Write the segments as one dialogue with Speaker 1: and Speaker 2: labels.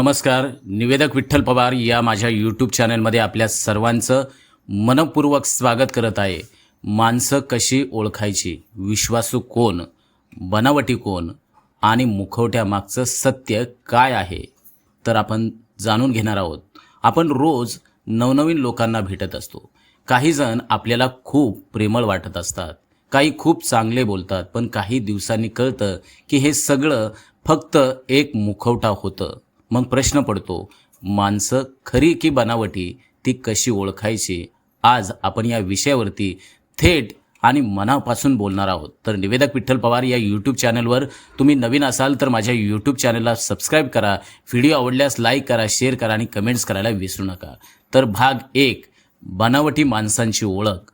Speaker 1: नमस्कार निवेदक विठ्ठल पवार या माझ्या यूट्यूब चॅनलमध्ये आपल्या सर्वांचं मनपूर्वक स्वागत करत आहे. माणसं कशी ओळखायची? विश्वासू कोण? बनावटी कोण? आणि मुखवट्यामागचं सत्य काय आहे? तर आपण जाणून घेणार आहोत. आपण रोज नवनवीन लोकांना भेटत असतो. काही जण आपल्याला खूप प्रेमळ वाटत असतात. काही खूप चांगले बोलतात पण काही दिवसांनी कळतं की हे सगळं फक्त एक मुखवटा होतं. मग प्रश्न पडतो माणसं खरी की बनावटी ती कशी ओळखायची? आज आपण या विषयावरती थेट आणि मनापासून बोलणार आहोत. तर निवेदक विठ्ठल पवार या यूट्यूब चॅनलवर तुम्ही नवीन असाल तर माझ्या यूट्यूब चॅनलला सबस्क्राईब करा व्हिडिओ आवडल्यास लाईक करा शेअर करा आणि कमेंट्स करायला विसरू नका. तर भाग एक बनावटी माणसांची ओळख.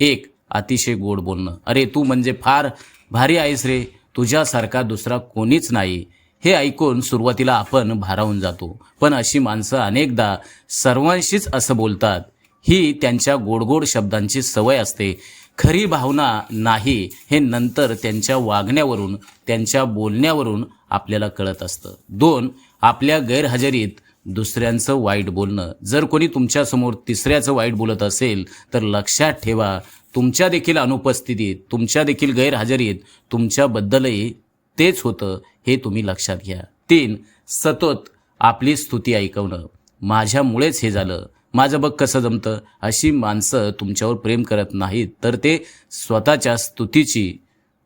Speaker 1: एक अतिशय गोड बोलणं. अरे तू म्हणजे फार भारी आहेस रे. तुझ्यासारखा दुसरा कोणीच नाही. हे ऐकून सुरुवातीला आपण भारावून जातो. पण अशी माणसं अनेकदा सर्वांशीच असं बोलतात. ही त्यांच्या गोडगोड शब्दांची सवय असते. खरी भावना नाही हे नंतर त्यांच्या वागण्यावरून त्यांच्या बोलण्यावरून आपल्याला कळत असतं. दोन आपल्या गैरहजेरीत दुसऱ्यांचं वाईट बोलणं. जर कोणी तुमच्यासमोर तिसऱ्याचं वाईट बोलत असेल तर लक्षात ठेवा तुमच्या देखील अनुपस्थितीत तुमच्या देखील गैरहजेरीत तुमच्याबद्दलही तेच होतं. हे तुम्ही लक्षात घ्या. तीन सतत आपली स्तुती ऐकवणं. माझ्यामुळेच हे झालं. माझं बघ कसं जमतं. अशी माणसं तुमच्यावर प्रेम करत नाहीत तर ते स्वतःच्या स्तुतीची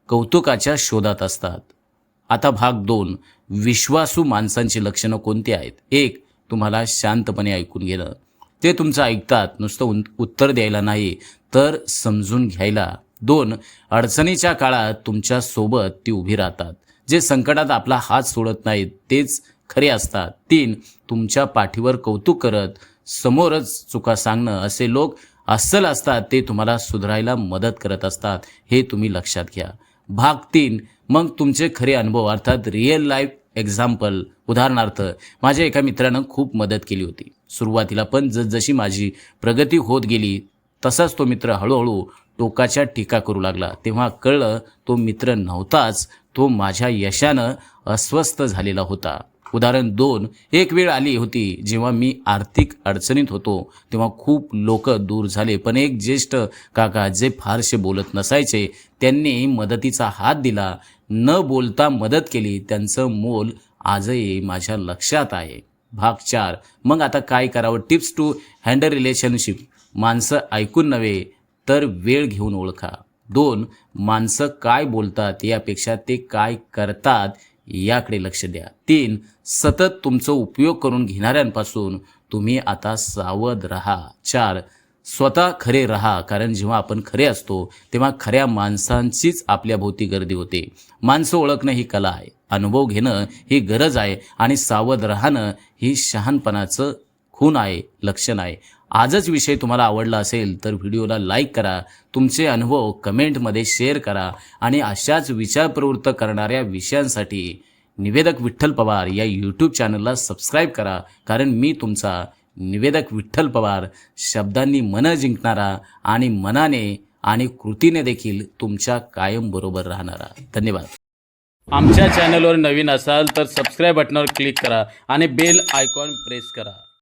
Speaker 1: कौतुकाच्या शोधात असतात. आता भाग दोन विश्वासू माणसांची लक्षणं कोणती आहेत? एक तुम्हाला शांतपणे ऐकून घेणं. ते तुमचं ऐकतात नुसतं उन- उत्तर द्यायला नाही तर समजून घ्यायला. दोन अडचणीच्या काळात तुमच्यासोबत ती उभी राहतात. जे संकटात आपला हात सोडत नाहीत तेच खरे असतात. तीन तुमच्या पाठीवर कौतुक करत समोरच चुका सांगणं असे लोक अस्सल असतात ते तुम्हाला सुधारायला मदत करत असतात हे तुम्ही लक्षात घ्या. भाग तीन मग तुमचे खरे अनुभव अर्थात रिअल लाईफ एक्झाम्पल उदाहरणार्थ माझ्या एका मित्रानं खूप मदत केली होती. सुरुवातीला पण जसजशी माझी प्रगती होत गेली तसाच तो मित्र हळूहळू टोकाच्या टीका करू लागला. तेव्हा कळलं तो मित्र नव्हताच तो माझ्या यशानं अस्वस्थ झालेला होता. उदाहरण दोन एक वेळ आली होती जेव्हा मी आर्थिक अडचणीत होतो तेव्हा खूप लोक दूर झाले पण एक ज्येष्ठ काका जे फारसे बोलत नसायचे त्यांनी मदतीचा हात दिला. न बोलता मदत केली त्यांचं मोल आजही माझ्या लक्षात आहे. भाग चार मग आता काय करावं? Tips to handle relationship. माणसं ऐकून नव्हे तर वेळ घेऊन ओळखा. दोन माणसं काय बोलतात यापेक्षा ते काय करतात याकडे लक्ष द्या. तीन सतत तुमचा उपयोग करून घेणाऱ्यांपासून तुम्ही आता सावध राहा. चार स्वतः खरे राहा कारण जेव्हा आपण खरे असतो तेव्हा खऱ्या माणसांचीच आपल्या भोवती गर्दी होते. माणसं ओळखणं ही कला आहे. अनुभव घेणं ही गरज आहे आणि सावध राहणं ही शहाणपणाचं खून आहे लक्षण आहे. आजच विषय तुम्हाला आवडला असेल तर व्हिडिओला लाईक करा तुमचे अनुभव कमेंटमध्ये शेअर करा आणि अशाच विचार प्रवृत्त करणाऱ्या विषयांसाठी निवेदक विठ्ठल पवार या यूट्यूब चॅनलला सबस्क्राईब करा कारण मी तुमचा निवेदक विठ्ठल पवार शब्दांनी मन जिंकणारा आणि मनाने आणि कृतीने देखील तुमच्या कायम बरोबर राहणारा. धन्यवाद. आमच्या चॅनलवर नवीन असाल तर सबस्क्राईब बटनावर क्लिक करा आणि बेल आयकॉन प्रेस करा.